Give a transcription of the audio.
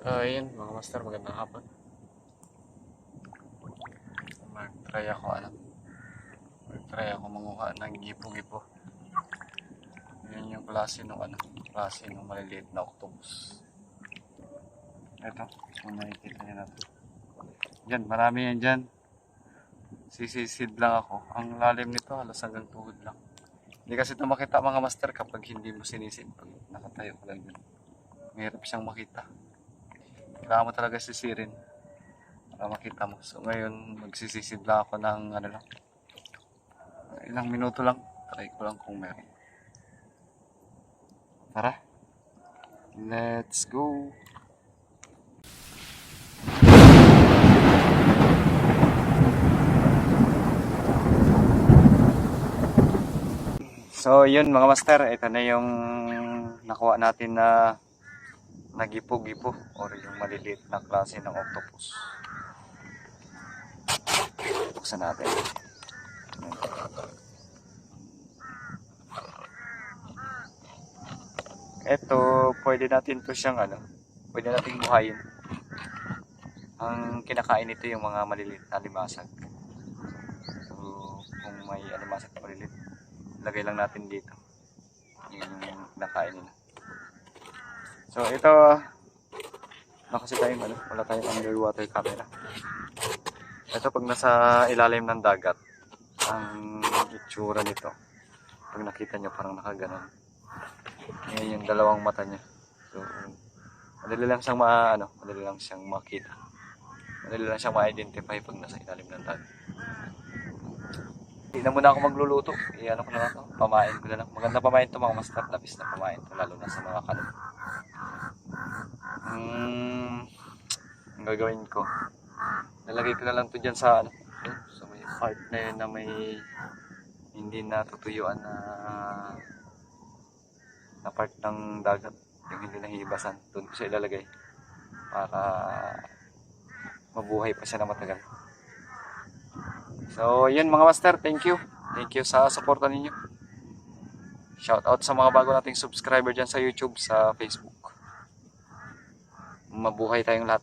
Ayun, mga master, magandang hapon. Mag-try ako, ano, mag-try ako manguha ng gipo-gipo. Yan yung klase ng, ano, klase ng maliliit na octopus. Ito, kung nakikita niyo na ito. Yan, marami yan dyan. Sisisid lang ako. Ang lalim nito, halos hanggang tuhod lang. Hindi kasi ito makita mga master kapag hindi mo sinisid. Pag nakatayo ka lang dun. Mahirap siyang makita. Kailangan mo talaga sisirin para makita mo. So ngayon, magsisisid lang ako ng ano lang. Ilang minuto lang. Try ko lang kung meron. Tara. Let's go. So yun mga master, ito na yung nakuha natin na nagipo-gipo or yung maliliit na klase ng octopus. Buksan natin. Ito, pwede natin to siyang ano, pwede nating buhayin. Ang kinakain nito yung mga maliliit na limasag. So, kung may alimasag na maliliit, lagay lang natin dito yung nakain nila. So ito na kasi tayong ano, wala tayong underwater camera. Ito pag nasa ilalim ng dagat, ang itsura nito. Pag nakita nyo parang nakaganon. Ngayon yung dalawang mata niya. So, madali lang siyang ma, ano, madali lang siyang makita. Madali lang siyang ma-identify pag nasa ilalim ng dagat. Hindi na muna ako magluluto. I-ano ko na lang to. Pamain ko na lang. Maganda pamain to mga. Labis na pamain to. Lalo na sa mga kanin. Hmm, ang gagawin ko. Nalagay ko na lang to dyan sa ano. yun, Sa may part na yun na may hindi natutuyuan na na part ng dagat. Yung hindi nahihibasan. Doon ko siya ilalagay. Para mabuhay pa siya na matagal. So, yun mga master, thank you. Thank you sa suporta ninyo. Shout out sa mga bago nating subscriber dyan sa YouTube, sa Facebook. Mabuhay tayong lahat.